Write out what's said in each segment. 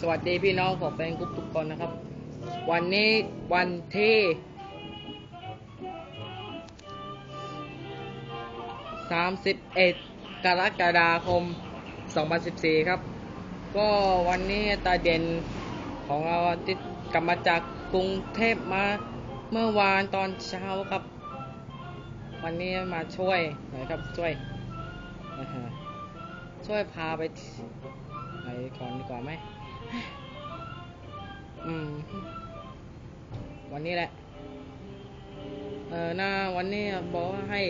สวัสดีพี่น้องผมเป็นกรุ๊ปทุกคนนะครับ วันนี้วันที่31กรกฎาคม2014ครับ ก็วันนี้ตาเด่นของเราที่กลับมาจากกรุงเทพมาเมื่อวานตอนเช้าครับ วันนี้มาช่วยหน่อยครับช่วยช่วยพาไปไหนก่อนดีกว่าไหม อืม วันนี้แหละ เออหน้าวันนี้บอกว่าให้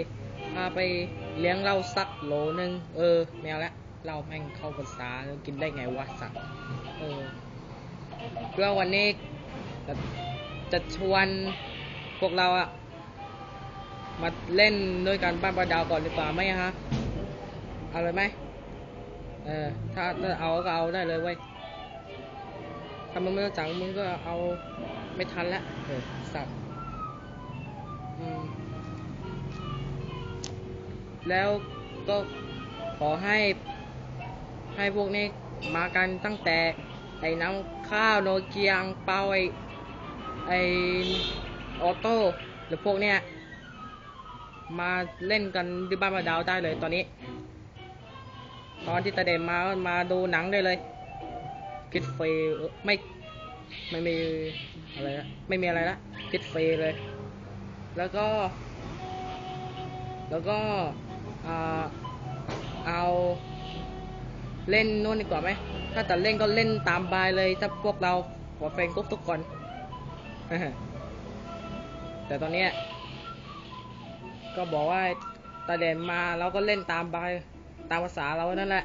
พาไปเลี้ยงเหล้าสักโหลหนึ่งเออ แมวละเหล้าแม่งเข้าภาษาแล้วกินได้ไงวะสัตว์เออเพื่อวันนี้จะจะชวนพวกเราอะมาเล่นด้วยกันบ้านปลาดาวก่อนดีกว่าไหมฮะ เอาเลยไหม เออ ถ้าถ้าเอาก็เอาได้เลยเว้ย ถ้ามึงไม่รู้จักมึงก็เอาไม่ทันละเออสัตว์อืมแล้วก็ขอให้ ให้พวกนี้มากันตั้งแต่ไอ้น้ำข้าวโนเกียอังเปาไอ้ไอ้ออโต้หรือพวกเนี้ยมาเล่นกันที่บ้านมาดาวได้เลยตอนนี้ ตอนที่ตาเด่นมามาดูหนังได้เลย คิดฟรีเออไม่ไม่มีอะไรละไม่มีอะไรละคิดฟรีเลย แล้วก็ แล้วก็เอาเล่นนู่นดีกว่าไหม ถ้าจะเล่นก็เล่นตามบายเลย ถ้าพวกเราหัวแฟนกรุ๊ปทุกคนแต่ตอนนี้ก็บอกว่าตาเด่นมาเราก็เล่นตามบายตามภาษาเรานั่นแหละ